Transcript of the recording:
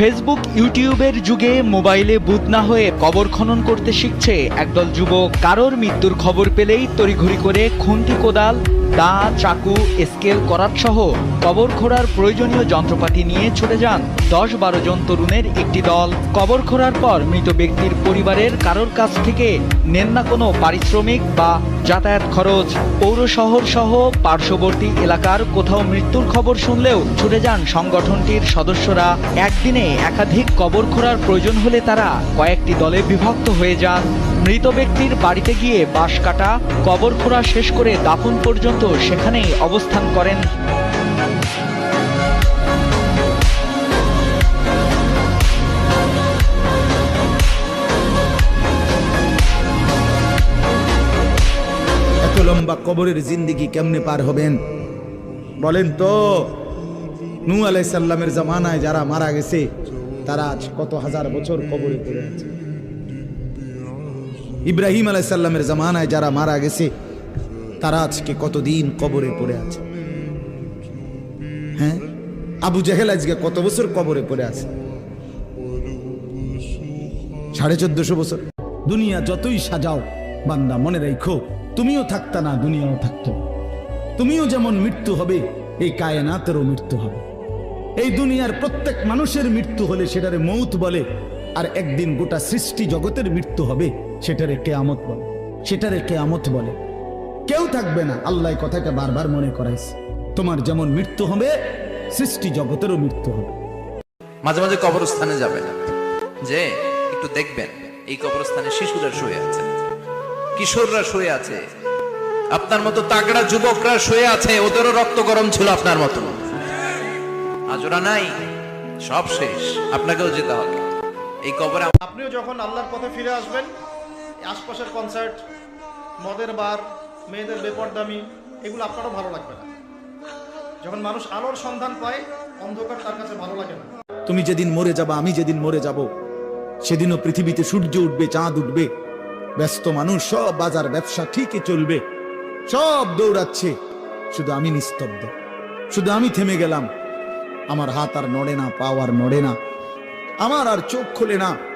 Facebook ইউটিউবের যুগে মোবাইলে বুধ না হয়ে কবর খনন করতে শিখছে একদল যুবক। কারোর মৃত্যুর খবর পেলেই তড়িঘড়ি করে খুন্তি কোদাল দা চাকু, স্কেল করাত সহ কবর খোঁড়ার প্রয়োজনীয় যন্ত্রপাতি নিয়ে ছুটে যান। দশ বারো জন তরুণের একটি দল। কবর খোঁড়ার পর মৃত ব্যক্তির পরিবারের কারোর কাছ থেকে নেন না কোনো পারিশ্রমিক বা যাতায়াত খরচ। পৌর শহর সহ পার্শ্ববর্তী এলাকার কোথাও মৃত্যুর খবর শুনলেও ছুটে যান সংগঠনটির সদস্যরা। একদিনে একাধিক কবর খোঁড়ার প্রয়োজন হলে তারা কয়েকটি দলে বিভক্ত হয়ে যান। মৃত ব্যক্তির বাড়িতে গিয়ে বাঁশ কাটা, কবর খোঁড়া শেষ করে দাফন পর্যন্ত সেখানেই অবস্থান করেন। এত লম্বা কবরের জিন্দিগি কেমনে পার হবেন? বলেন তো, নূ আলাইসাল্লামের জামানায় যারা মারা গেছে, তারা আজ কত হাজার বছর কবরে পড়ে আছে? ইব্রাহিম আলাইসাল্লামের জামানায় যারা মারা গেছে, তারা আজকে কতদিন কবরে পড়ে আছে? হ্যাঁ? আবু জাহেল আজকে কত বছর কবরে পড়ে আছে? সাড়ে চোদ্দশো বছর। দুনিয়া যতই সাজাও, বান্দা, মনে রেখো, তুমিও থাকতা না, দুনিয়াও থাকতো। তুমিও যেমন মৃত্যু হবে, এই কায়নাতেরও মৃত্যু হবে। এই দুনিয়ার প্রত্যেক মানুষের মৃত্যু হলে সেটারে মৌত বলে, আর একদিন গোটা সৃষ্টি জগতের মৃত্যু হবে। সেটারে কেয়ামত বলে, সেটারে কেয়ামত বলে। কেউ থাকবে না, আল্লাহ কথাকে বারবার মনে করাইছে। তোমার যেমন মৃত্যু হবে, সৃষ্টি জগতেরও মৃত্যু হবে। মাঝে মাঝে কবরস্থানে যাবেন যে, একটু দেখবেন, এই কবরস্থানে শিশুরা শুয়ে আছে। কিশোররা শুয়ে আছে। আপনার মতো তাগড়া যুবকরা শুয়ে আছে, ওদেরও রক্ত গরম ছিল আপনার মতো আজ ওরা নাই, সব শেষ। আপনাকেও যেতে হবে। এই কবরে আপনিও যখন আল্লাহর পথে ফিরে আসবেন আশপাশের কনসার্ট মদের বার, মেয়েদের বেপরদামি, এগুলো আপনারও ভালো লাগবে না। যখন মানুষ আলোর সন্ধান পায়, অন্ধকার তার কাছে ভালো লাগে না। তুমি যেদিন মরে যাবা, আমি যেদিন মরে যাব, সেদিনও পৃথিবীতে সূর্য উঠবে, চাঁদ উঠবে। ব্যস্ত মানুষ, সব বাজার ব্যবসা ঠিকই চলবে। সব দৌড়াচ্ছে। শুধু আমি নিস্তব্ধ। শুধু আমি থেমে গেলাম। আমার হাত আর নড়ে না, পাও আর নড়ে না। আমার আর চোখ খোলে না।